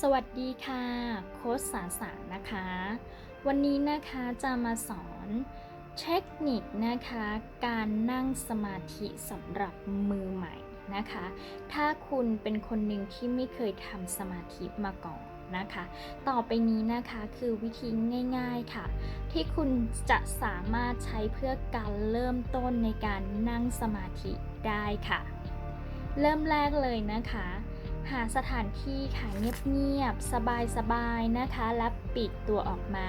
สวัสดีค่ะ โค้ชสาสานะคะ วันนี้นะคะจะมาสอนเทคนิคนะคะ การนั่งสมาธิสำหรับมือใหม่นะคะ ถ้าคุณเป็นคนหนึ่งที่ไม่เคยทำสมาธิมาก่อนนะคะ ต่อไปนี้นะคะคือวิธีง่ายๆค่ะ ที่คุณจะสามารถใช้เพื่อการเริ่มต้นในการนั่งสมาธิได้ค่ะ เริ่มแรกเลยนะคะ หาสถานที่ค่ะเงียบๆ สบายๆ นะคะ และปิดตัวออกมา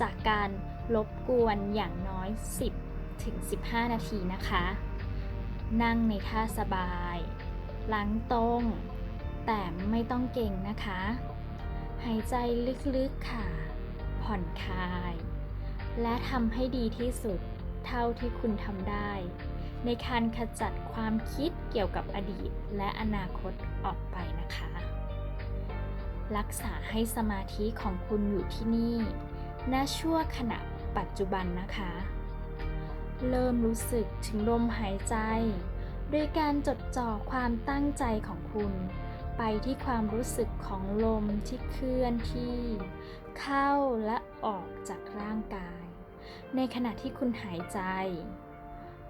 จากการรบกวนอย่างน้อย 10 ถึง 15 นาทีนะคะ นั่งในท่าสบาย หลังตรง แต่ไม่ต้องเก่งนะคะ หายใจลึกๆ ค่ะ ผ่อนคลาย และทำให้ดีที่สุดเท่าที่คุณทำได้ ในการขจัดความคิดเกี่ยวกับอดีตและอนาคตออกไปนะคะ รักษาให้สมาธิของคุณอยู่ที่นี่ณชั่วขณะปัจจุบันนะคะ เริ่มรู้สึกถึงลมหายใจโดยการจดจ่อความตั้งใจของคุณ ไปที่ความรู้สึกของลมที่เคลื่อนที่ เข้าและออกจากร่างกาย ในขณะที่คุณหายใจ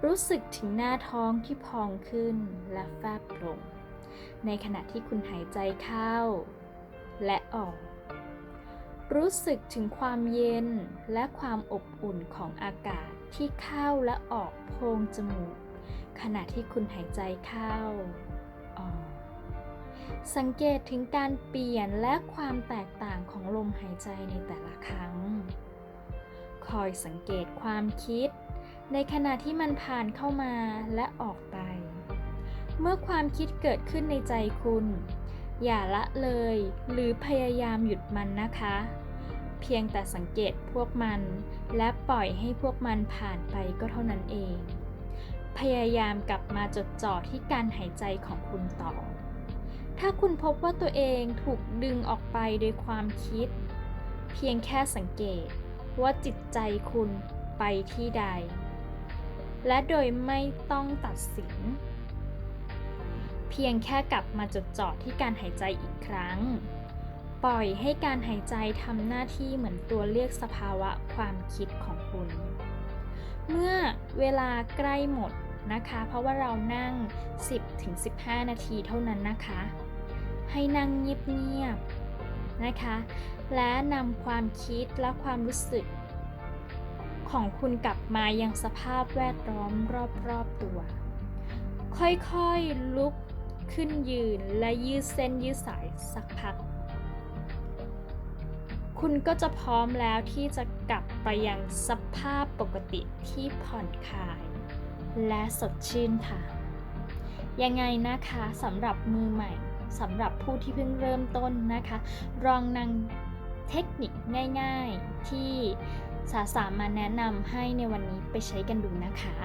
รู้สึกถึงหน้าท้องที่พองขึ้นและแฟบลง ในขณะที่คุณหายใจเข้า และออก รู้สึกถึงความเย็นและความอบอุ่นของอากาศที่เข้าและออกโพรงจมูก ขณะที่คุณหายใจเข้าออก สังเกตถึงการเปลี่ยนและความแตกต่างของลมหายใจในแต่ละครั้ง คอยสังเกตความคิด ในขณะที่มันผ่านเข้ามาและออกไป เมื่อความคิดเกิดขึ้นในใจคุณ อย่าละเลยหรือพยายามหยุดมันนะคะ เพียงแต่สังเกตพวกมัน และปล่อยให้พวกมันผ่านไปก็เท่านั้นเอง พยายามกลับมาจดจ่อที่การหายใจของคุณต่อ ถ้าคุณพบว่าตัวเองถูกดึงออกไปโดยความคิด เพียงแค่สังเกตว่าจิตใจคุณไปที่ใด และโดยไม่ต้องตัดสิน เพียงแค่กลับมาจดจ่อที่การหายใจอีกครั้ง ปล่อยให้การหายใจทำหน้าที่เหมือนตัวเรียกสภาวะความคิดของคุณ เมื่อเวลาใกล้หมดนะคะ เพราะว่าเรานั่ง 10-15 นาทีเท่านั้นนะคะ ให้นั่งเงียบๆนะคะ และนำความคิดและความรู้สึก ของคุณกลับมายังสภาพแวดล้อมรอบๆตัว ค่อยๆลุกขึ้นยืนและยืดเส้นยืดสายสักพัก คุณก็จะพร้อมแล้วที่จะกลับไปยังสภาพปกติที่ผ่อนคลาย และสดชื่นค่ะ ยังไงนะคะสำหรับมือใหม่สำหรับผู้ที่เพิ่งเริ่มต้นนะคะลองนำเทคนิคง่าย ๆที่ สาสามาแนะนำให้ในวันนี้ไปใช้กันดูนะคะ